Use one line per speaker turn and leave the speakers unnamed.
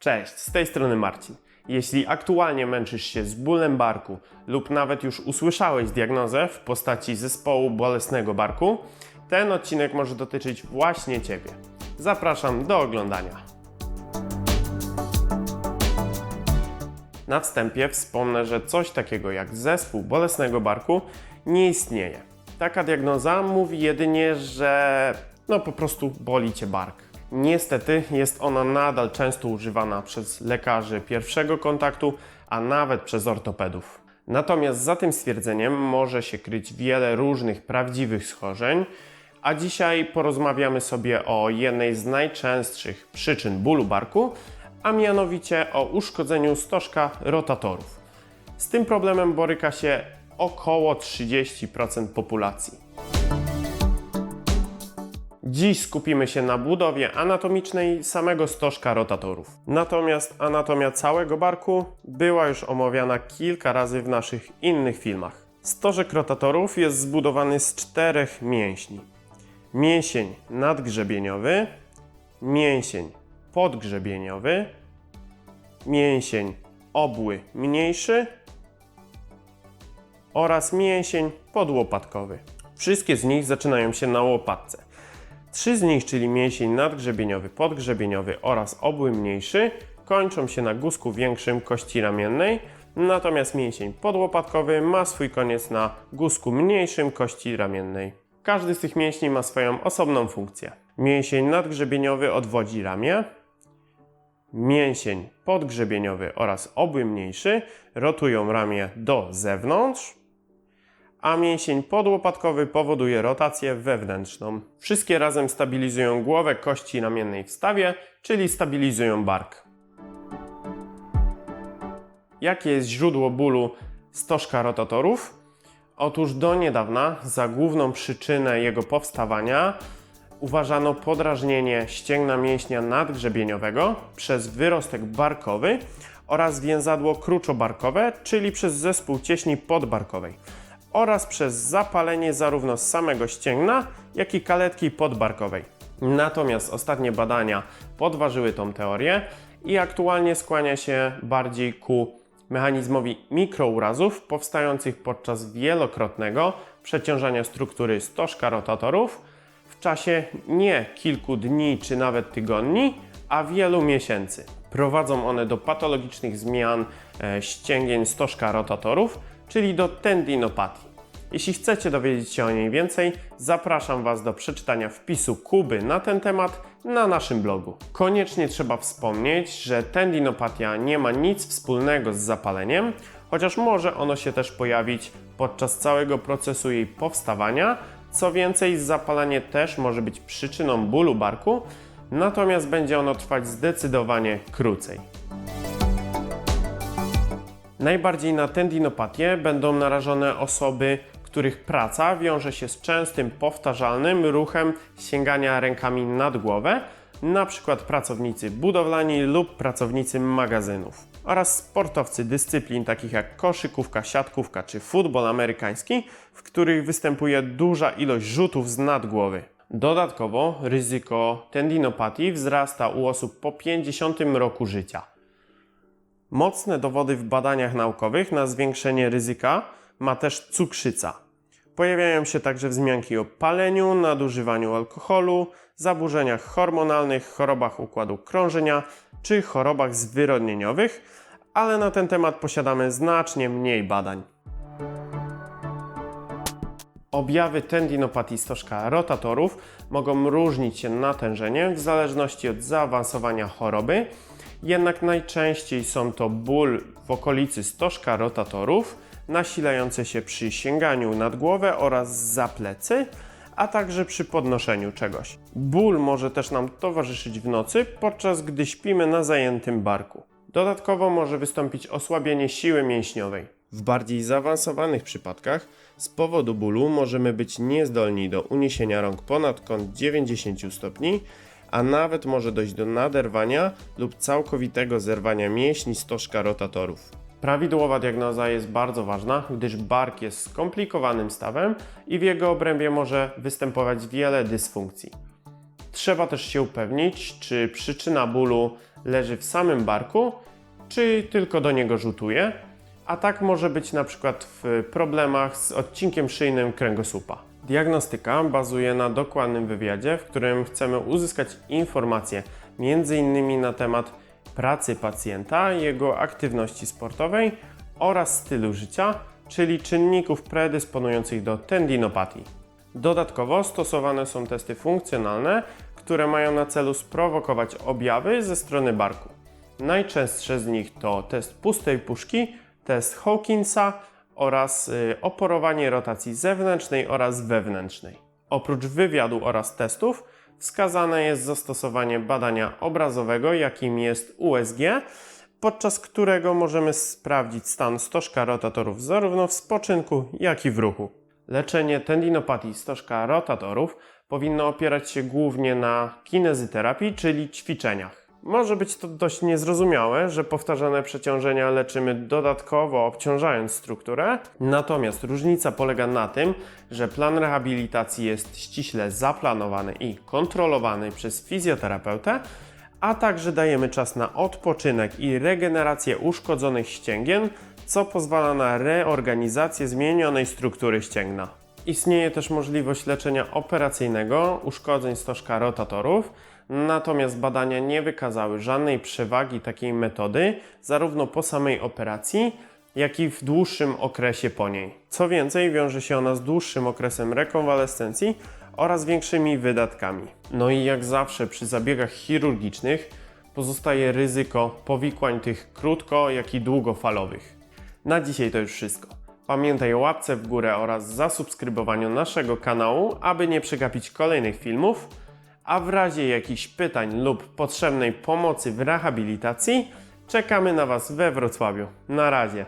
Cześć, z tej strony Marcin. Jeśli aktualnie męczysz się z bólem barku lub nawet już usłyszałeś diagnozę w postaci zespołu bolesnego barku, ten odcinek może dotyczyć właśnie Ciebie. Zapraszam do oglądania. Na wstępie wspomnę, że coś takiego jak zespół bolesnego barku nie istnieje. Taka diagnoza mówi jedynie, że no po prostu boli cię bark. Niestety jest ona nadal często używana przez lekarzy pierwszego kontaktu, a nawet przez ortopedów. Natomiast za tym stwierdzeniem może się kryć wiele różnych prawdziwych schorzeń, a dzisiaj porozmawiamy sobie o jednej z najczęstszych przyczyn bólu barku, a mianowicie o uszkodzeniu stożka rotatorów. Z tym problemem boryka się około 30% populacji. Dziś skupimy się na budowie anatomicznej samego stożka rotatorów. Natomiast anatomia całego barku była już omawiana kilka razy w naszych innych filmach. Stożek rotatorów jest zbudowany z czterech mięśni. Mięsień nadgrzebieniowy, mięsień podgrzebieniowy, mięsień obły mniejszy oraz mięsień podłopatkowy. Wszystkie z nich zaczynają się na łopatce. Trzy z nich, czyli mięsień nadgrzebieniowy, podgrzebieniowy oraz obły mniejszy, kończą się na guzku większym kości ramiennej, natomiast mięsień podłopatkowy ma swój koniec na guzku mniejszym kości ramiennej. Każdy z tych mięśni ma swoją osobną funkcję. Mięsień nadgrzebieniowy odwodzi ramię, mięsień podgrzebieniowy oraz obły mniejszy rotują ramię do zewnątrz, a mięsień podłopatkowy powoduje rotację wewnętrzną. Wszystkie razem stabilizują głowę kości ramiennej w stawie, czyli stabilizują bark. Jakie jest źródło bólu stożka rotatorów? Otóż do niedawna za główną przyczynę jego powstawania uważano podrażnienie ścięgna mięśnia nadgrzebieniowego przez wyrostek barkowy oraz więzadło kruczobarkowe, czyli przez zespół cieśni podbarkowej oraz przez zapalenie zarówno samego ścięgna, jak i kaletki podbarkowej. Natomiast ostatnie badania podważyły tą teorię i aktualnie skłania się bardziej ku mechanizmowi mikrourazów powstających podczas wielokrotnego przeciążania struktury stożka rotatorów w czasie nie kilku dni czy nawet tygodni, a wielu miesięcy. Prowadzą one do patologicznych zmian e, ścięgien stożka rotatorów, czyli do tendinopatii. Jeśli chcecie dowiedzieć się o niej więcej, zapraszam Was do przeczytania wpisu Kuby na ten temat na naszym blogu. Koniecznie trzeba wspomnieć, że tendinopatia nie ma nic wspólnego z zapaleniem, chociaż może ono się też pojawić podczas całego procesu jej powstawania. Co więcej, zapalenie też może być przyczyną bólu barku, natomiast będzie ono trwać zdecydowanie krócej. Najbardziej na tendinopatię będą narażone osoby, których praca wiąże się z częstym, powtarzalnym ruchem sięgania rękami nad głowę, przykład pracownicy budowlani lub pracownicy magazynów oraz sportowcy dyscyplin takich jak koszykówka, siatkówka czy futbol amerykański, w których występuje duża ilość rzutów z nadgłowy. Dodatkowo ryzyko tendinopatii wzrasta u osób po 50 roku życia. Mocne dowody w badaniach naukowych na zwiększenie ryzyka ma też cukrzyca. Pojawiają się także wzmianki o paleniu, nadużywaniu alkoholu, zaburzeniach hormonalnych, chorobach układu krążenia czy chorobach zwyrodnieniowych, ale na ten temat posiadamy znacznie mniej badań. Objawy tendinopatii stożka rotatorów mogą różnić się natężeniem w zależności od zaawansowania choroby, jednak najczęściej są to ból w okolicy stożka rotatorów, nasilające się przy sięganiu nad głowę oraz za plecy, a także przy podnoszeniu czegoś. Ból może też nam towarzyszyć w nocy, podczas gdy śpimy na zajętym barku. Dodatkowo może wystąpić osłabienie siły mięśniowej. W bardziej zaawansowanych przypadkach z powodu bólu możemy być niezdolni do uniesienia rąk ponad kąt 90 stopni, a nawet może dojść do naderwania lub całkowitego zerwania mięśni stożka rotatorów. Prawidłowa diagnoza jest bardzo ważna, gdyż bark jest skomplikowanym stawem i w jego obrębie może występować wiele dysfunkcji. Trzeba też się upewnić, czy przyczyna bólu leży w samym barku, czy tylko do niego rzutuje, a tak może być na przykład w problemach z odcinkiem szyjnym kręgosłupa. Diagnostyka bazuje na dokładnym wywiadzie, w którym chcemy uzyskać informacje m.in. na temat pracy pacjenta, jego aktywności sportowej oraz stylu życia, czyli czynników predysponujących do tendinopatii. Dodatkowo stosowane są testy funkcjonalne, które mają na celu sprowokować objawy ze strony barku. Najczęstsze z nich to test pustej puszki, test Hawkinsa oraz y, oporowanie rotacji zewnętrznej oraz wewnętrznej. Oprócz wywiadu oraz testów wskazane jest zastosowanie badania obrazowego, jakim jest USG, podczas którego możemy sprawdzić stan stożka rotatorów zarówno w spoczynku, jak i w ruchu. Leczenie tendinopatii stożka rotatorów powinno opierać się głównie na kinezyterapii, czyli ćwiczeniach. Może być to dość niezrozumiałe, że powtarzane przeciążenia leczymy dodatkowo obciążając strukturę, natomiast różnica polega na tym, że plan rehabilitacji jest ściśle zaplanowany i kontrolowany przez fizjoterapeutę, a także dajemy czas na odpoczynek i regenerację uszkodzonych ścięgien, co pozwala na reorganizację zmienionej struktury ścięgna. Istnieje też możliwość leczenia operacyjnego uszkodzeń stożka rotatorów, natomiast badania nie wykazały żadnej przewagi takiej metody, zarówno po samej operacji, jak i w dłuższym okresie po niej. Co więcej, wiąże się ona z dłuższym okresem rekonwalescencji oraz większymi wydatkami. No i jak zawsze przy zabiegach chirurgicznych pozostaje ryzyko powikłań tych krótko, jak i długofalowych. Na dzisiaj to już wszystko. Pamiętaj o łapce w górę oraz zasubskrybowaniu naszego kanału, aby nie przegapić kolejnych filmów. A w razie jakichś pytań lub potrzebnej pomocy w rehabilitacji, czekamy na Was we Wrocławiu. Na razie.